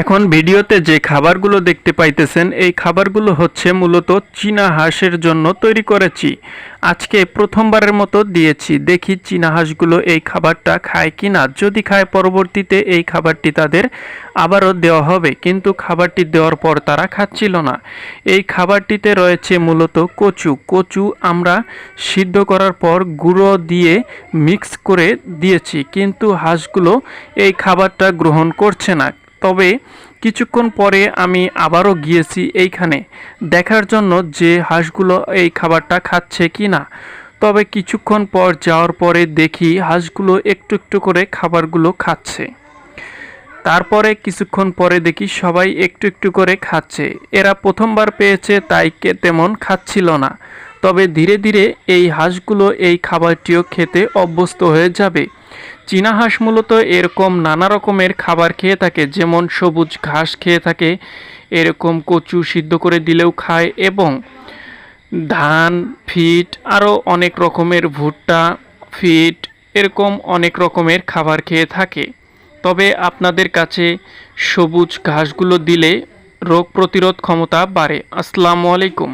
এখন ভিডিওতে যে খাবারগুলো দেখতে পাইতেছেন, এই খাবারগুলো হচ্ছে মূলত চীনা হাঁসের জন্য তৈরি করেছি। আজকে প্রথমবারের মতো দিয়েছি। দেখি চীনা হাঁসগুলো এই খাবারটা খায় কি না যদি খায়, পরবর্তীতে এই খাবারটি তাদের আবারও দেওয়া হবে। কিন্তু খাবারটি দেওয়ার পর তারা খাচ্ছিল না। এই খাবারটিতে রয়েছে মূলত কচু। কচু আমরা সিদ্ধ করার পর গুঁড়ো দিয়ে মিক্স করে দিয়েছি। কিন্তু হাঁসগুলো এই খাবারটা গ্রহণ করছে না। তবে কিছুক্ষণ পরে আমি আবারও গিয়েছি এইখানে, দেখার জন্য যে হাঁসগুলো এই খাবারটা খাচ্ছে কি না। তবে কিছুক্ষণ পর যাওয়ার পরে দেখি হাঁসগুলো একটু একটু করে খাবারগুলো খাচ্ছে। তারপরে কিছুক্ষণ পরে দেখি সবাই একটু একটু করে খাচ্ছে। এরা প্রথমবার পেয়েছে তাই তেমন খাচ্ছিল না। তবে ধীরে ধীরে এই হাঁসগুলো এই খাবারটিও খেতে অভ্যস্ত হয়ে যাবে। চীনা হাঁস মূলত এরকম নানা রকমের খাবার খেয়ে থাকে, যেমন সবুজ ঘাস খেয়ে থাকে, এরকম কচু সিদ্ধ করে দিলেও খায় এবং ধান, ফিট, আরও অনেক রকমের ভুট্টা, ফিট, এরকম অনেক রকমের খাবার খেয়ে থাকে। তবে আপনাদের কাছে সবুজ ঘাসগুলো দিলে রোগ প্রতিরোধ ক্ষমতা বাড়ে। আসসালামু আলাইকুম।